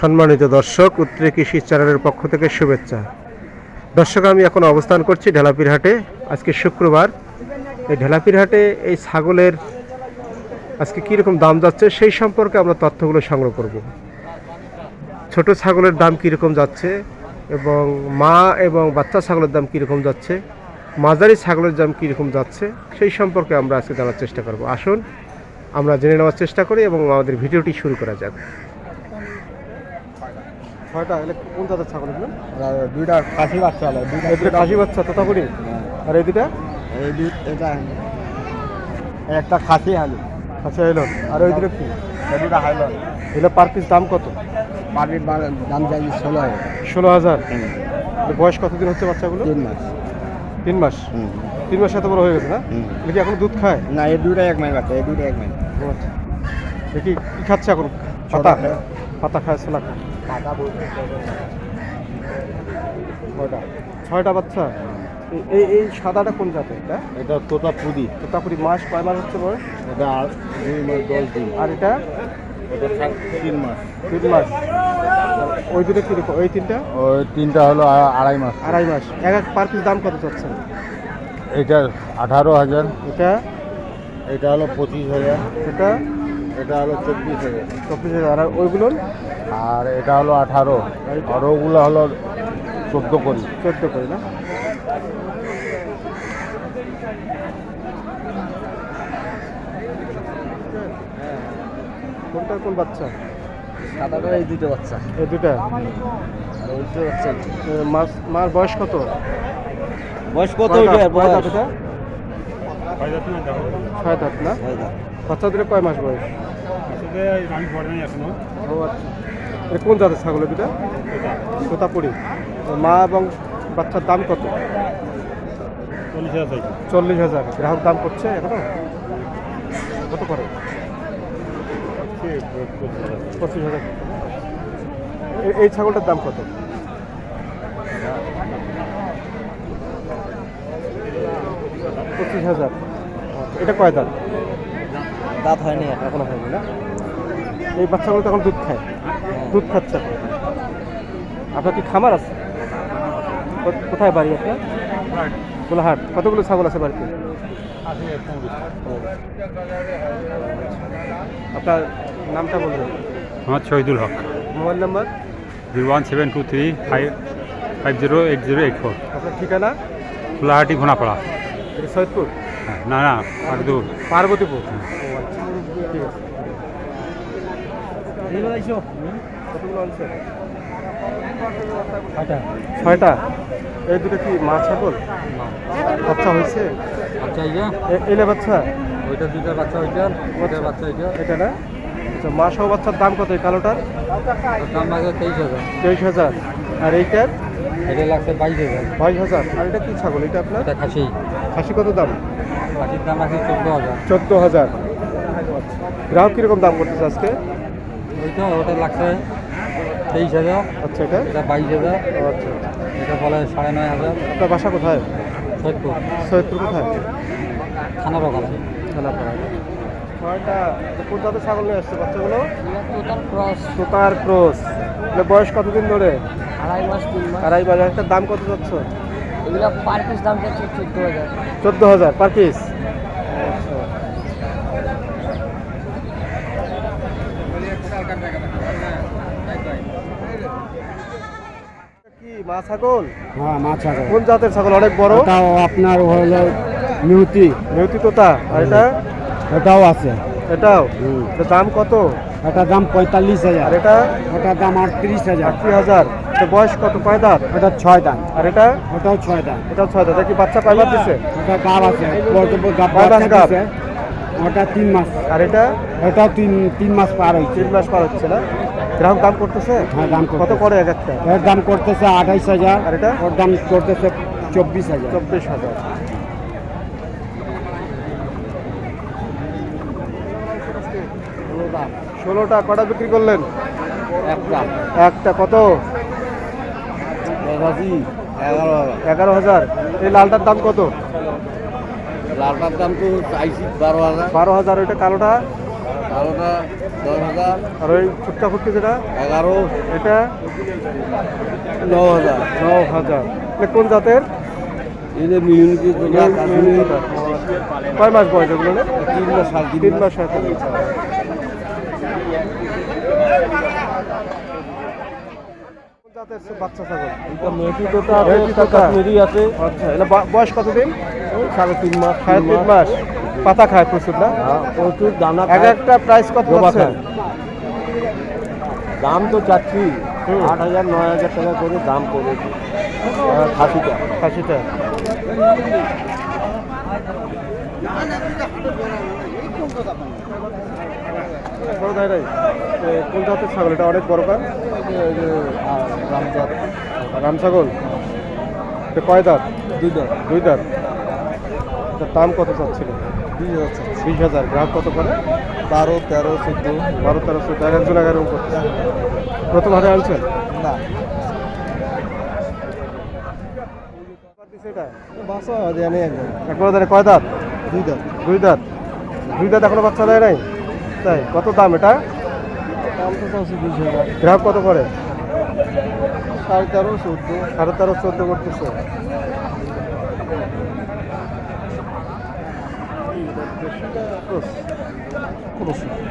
সম্মানিত দর্শক, উত্তরে কৃষি চ্যানেলের পক্ষ থেকে শুভেচ্ছা। দর্শক, আমি এখন অবস্থান করছি ঢেলাপির হাটে আজকে শুক্রবার। এই ঢেলাপির হাটে এই ছাগলের আজকে কীরকম দাম যাচ্ছে সেই সম্পর্কে আমরা তথ্যগুলো সংগ্রহ করব। ছোট ছাগলের দাম কীরকম যাচ্ছে এবং মা এবং বাচ্চা ছাগলের দাম কীরকম যাচ্ছে, মাঝারি ছাগলের দাম কীরকম যাচ্ছে সেই সম্পর্কে আমরা আজকে জানার চেষ্টা করব। আসুন, আমরা জেনে নেওয়ার চেষ্টা করি এবং আমাদের ভিডিওটি শুরু করা যাক। ছয়টা এলে কোন জাতের ছাগল এগুলো? দুইটা খাসি বাচ্চা হলো দুইটা এই দুটো খাসি বাচ্চা তোতাপুরি? আর এই দুটা এই এটা একটা খাসি হালু আচ্ছা এলো আর ওই দুটো কি? এই দুটা এগুলো পার পিস দাম কত? বাড়ির দাম চাই ষোলো হাজার। ষোলো হাজার? বয়স কতদিন হচ্ছে বাচ্চাগুলো? তিন মাস। তিন মাস? তিন মাস এত বড় হয়ে গেছে না? এগুলো কি এখন দুধ খায়? না এই দুইটা এক মাস বাচ্চা এই দুইটা এক মাস। ও আচ্ছা। দেখি কি খাচ্ছে এখন? পাতা? পাতা খায় ছোলা খায়। ছয়টা। ছয়টা বাচ্চা? এই এই সাদাটা কোন জাতের এটা? এটা তোতা পুদি তোতাপুরি মাস কয় মাস হচ্ছে বয়স? এটা দুই মাস দশ দিন। আর এটা? এটা তিন মাস। তিন মাস। ওই দুটো কীরকম ওই তিনটা? ওই তিনটা হলো আড়াই মাস। আড়াই মাস। এক এক পার পিস দাম কত চাচ্ছেন? এটা আঠারো হাজার। এটা? এটা হলো পঁচিশ হাজার। এটা? এটা হলো চব্বিশ হাজার। চব্বিশ হাজার। আর ওইগুলো আর এটা হলো আঠারো। আর ওগুলো হলো চোদ্দ করি। চোদ্দ করে না? কোনটা কোন বাচ্চা? সাদাটা এই দুটো বাচ্চা। এই দুটা আর ওইটা বাচ্চা। মার বয়স কত? বয়স কত ওইটা দাঁত? কয় দাঁত এটা বয়স ছয় দাঁত না? বাচ্চা দুটো কয় মাস বয়স? ও আচ্ছা। এটা কোন জাতের ছাগল দুটা তোতাপুরি। মা এবং বাচ্চার দাম কত? চল্লিশ হাজার চল্লিশ হাজার। গ্রাহক দাম করছে এখনও? কত করে? পঁচিশ হাজার। এই ছাগলটার দাম কত? পঁচিশ হাজার। এটা কয় দাঁত? দাঁত হয়নি এখনও হয়নি না। এই বাচ্চাগুলো তখন দুধ খায়। দুধ খাচ্ছে আপনার কি খামার আছে? কোথায় বাড়ি আপনার? গোলাহাট। কতগুলো ছাগল আছে বাড়িতে? আপনার নামটা বলবেন। আমার Shahidul Haque. Mobile number? Zero one seven two three five five zero eight zero eight four. আপনার ঠিকানা? ফুলাহাটি ঘোনাপাড়া এটা সৈয়দপুর? হ্যাঁ না না পারদুর পার্বতীপুর ও আচ্ছা। ছয়টা। এই দুটো কি মা ছাগল? বাচ্চা হয়েছে? আচ্ছা এলে বাচ্চা? ওইটা দুইটা বাচ্চা ওইটা ওইটার বাচ্চা ওইটা এটা না? আচ্ছা মা সহ বাচ্চার দাম কত এই কালোটার? দাম আছে তেইশ হাজার। তেইশ হাজার। আর এইটার? এটা লাগছে বাইশ হাজার। বাইশ হাজার। আর এটা কি ছাগল? এটা আপনার? এটা খাসি। খাসি কত দাম? খাসির দাম আছে চোদ্দ হাজার। চোদ্দ হাজার। গ্রাহক কীরকম দাম করতেছে আজকে? ওইটা ওটা লাগছে তেইশ হাজার। আচ্ছা এটা? এটা বাইশ হাজার। আচ্ছা এটা বলে সাড়ে নয় হাজার। আপনার বাসা কোথায়? সৈয়দপুর। সৈয়দপুর কোথায়? থানাপাড়া ছয়টা কোন জাতের ছাগল নিয়ে আসছে বাচ্চাগুলো? Total cross. সুতার ক্রস। বয়স কতদিন ধরে? আড়াই মাস তিন মাস। আড়াই বাজার একটা দাম কত যাচ্ছে? এগুলো পার পিস দাম যাচ্ছে চোদ্দ হাজার। চোদ্দ হাজার পার পিস মা ছাগল? হ্যাঁ মাছ আছে কোন জাতের ছাগল? অনেক বড়। ওটাও আপনার হলো মিউতি মেহতি তোতা আর এটা? এটাও আছে। এটাও? দাম কত? এটার দাম পঁয়তাল্লিশ হাজার। এটা? ওটার দাম আটত্রিশ হাজার। আশি হাজার। এটা বয়স কত? কয় দাঁত? ওটা ছয় দাম আর এটা? ওটাও ছয় দাম এটাও ছয় দাঁত। কি বাচ্চা কয়বার দিছে? ওটা গাব আছে। কর্তব্য গাব? দিছে। ওটা তিন মাস। আর এটা? ওটাও তিন তিন মাস পার হয়েছে। তিন মাস পার হচ্ছে না? গ্রাহক দাম করতেছে? হ্যাঁ দাম কত করে এক একটা? এর দাম করতেছে আঠাইশ হাজার। আর এটা? ওর দাম করতেছে চব্বিশ হাজার। চব্বিশ হাজার। ষোলোটা কটা বিক্রি করলেন? একটা। একটা। কত? এগারো হাজার। এই লালটার দাম কত? লালটার দাম তো চাইছি বারো হাজার। বারো হাজার ওইটা কালোটা? কালোটা দশ হাজার। আর ওই ফুটকা ফুটকি যেটা? এগারো। এটা? ন হাজার। ন হাজার। কোন জাতের? এই যে মিউনিটি কয় মাস বয়স এগুলো? তিন মাস তিন মাস মাস সাড়ে তিন মাস কোন জাতের বাচ্চা ছাগল। মেথি তোতা আছে, মেথি তোতা। কাশ্মীরি আছে। আচ্ছা এটা বয়স কতদিন? সাড়ে তিন মাস সাড়ে তিন মাস। পাতা খায় প্রচুর না? হ্যাঁ, প্রচুর দানা এক। একটা প্রাইস কত খায়। দাম তো চাচ্ছি। আট হাজার নয় হাজার টাকা করে দাম করেছি খাসিটা। খাসিটা। বড় ভাই ভাই, এ, কোন জাতের ছাগল? এটা অনেক বড় কার? রাম ছাগল। এটা কয় দাঁত? দুই দাম দুই দাঁত। দাম কত চাচ্ছিল? বিশ হাজার। বিশ হাজার। গ্রাহক কত করে? বারো তেরো চোদ্দ। বারো তেরো চোদ্দ। এক একজন এগারো করছে প্রথম হাতে আনছেন? না। বাসা দেয়া নেই। একবার কয় দাঁত? দুই দাম দুই দাঁত। দুই দাঁত এখনও বাচ্চা দেয় নাই? তাই কত দাম এটা? গ্রাহক কত করে? সাড়ে তেরো চোদ্দ। সাড়ে তেরো চোদ্দ করতেছে।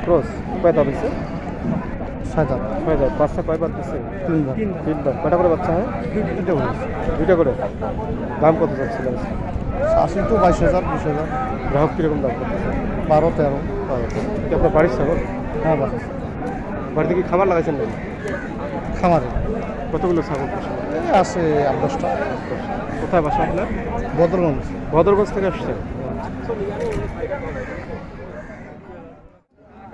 ক্রস। কয় ছয় দাম বাচ্চা দিচ্ছে তিন দাম করে বাচ্চা হয়? দুইটা করে। দাম কত যাচ্ছিল আশি তো বাইশ হাজার বিশ হাজার। গ্রাহক কীরকম দাম করতেছে? বারো তেরো। কি আপনার বাড়ির ছাগল? হ্যাঁ বাস বাড়িতে কি খাবার লাগাইছেন নাকি? খামারে। কতগুলো ছাগল? আছে আট দশটা। কোথায় বাসা আপনার? বদরগঞ্জ ভদ্রগঞ্জ থেকে আসছে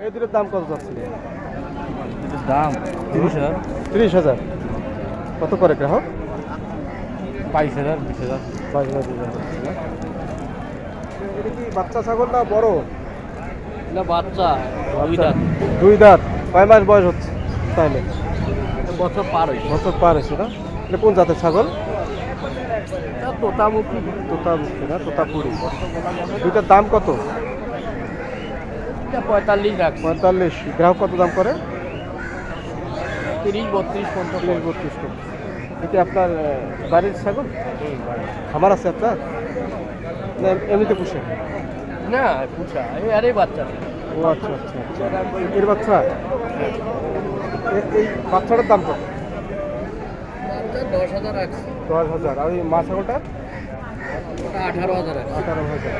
এই দুটোর দাম কত যাচ্ছে? দাম তিরিশ হাজার। তিরিশ হাজার। কত করে গ্রাহক? বাইশ হাজার বিশ হাজার। বাইশ হাজার দুই হাজার। এটা কি বাচ্চা ছাগল না বড়? না বাচ্চা দুই দাঁত। দুই দাঁত। কয় মাস বয়স হচ্ছে তাহলে? বছর পার হয়েছে। বছর পার হয়েছে না? এটা কোন জাতের ছাগল? তোতামুখী। তোতা মুক্তি না তোতা পুরি দুইটার দাম কত? পঁয়তাল্লিশ লাখ। পঁয়তাল্লিশ। গ্রাহক কত দাম করে? তিরিশ বত্রিশ পঞ্চাশ। তিরিশ বত্রিশ এটা আপনার বাড়ির ছাগল? খামার আছে আপনার? এমনিতে পুষে? না পুষা এই আরে বাচ্চা ও আচ্ছা আচ্ছা আচ্ছা। এর বাচ্চা? এই বাচ্চাটার দাম কত? দশ হাজার দশ হাজার। আর ওই মা ছাগলটার আঠারো হাজার আঠারো হাজার।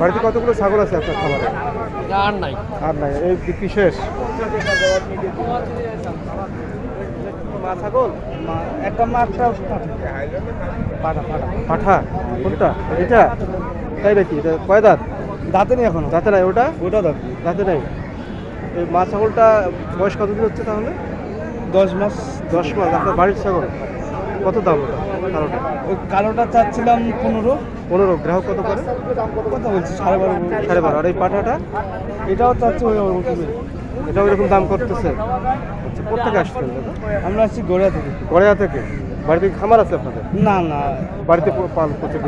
বাড়িতে কতগুলো ছাগল আছে আপনার খামারে? আর নাই। আর নাই। এই বিক্রি শেষ? মা ছাগল? একটা মা একটা পাঠা পাঠা পাঠা। কোনটা? এটা তাই নাকি কয় দাঁত? দাঁতে নেই এখনও। দাঁতে নাই ওটা? ওটা দাঁত। দাঁতে নাই। এই মা ছাগলটা বয়স কতদিন হচ্ছে তাহলে? দশ মাস। দশ মাস আপনার বাড়ির ছাগল? কত দাম ওটা কালোটা? ওই কালোটা চাচ্ছিলাম পনেরো। পনেরো গ্রাহক কত করে? কথা বলছি? সাড়ে বারো। সাড়ে বারো আর এই পাঠাটা? এটাও চাচ্ছি ওই এটাও এরকম দাম করতেছে? আচ্ছা কোথেকে আসছেন দাদা? আমরা আসছি গড়িয়া থেকে। গড়িয়া থেকে? বাড়িতে খামার আছে আপনাদের? না না। বাড়িতে পাল প্রচুর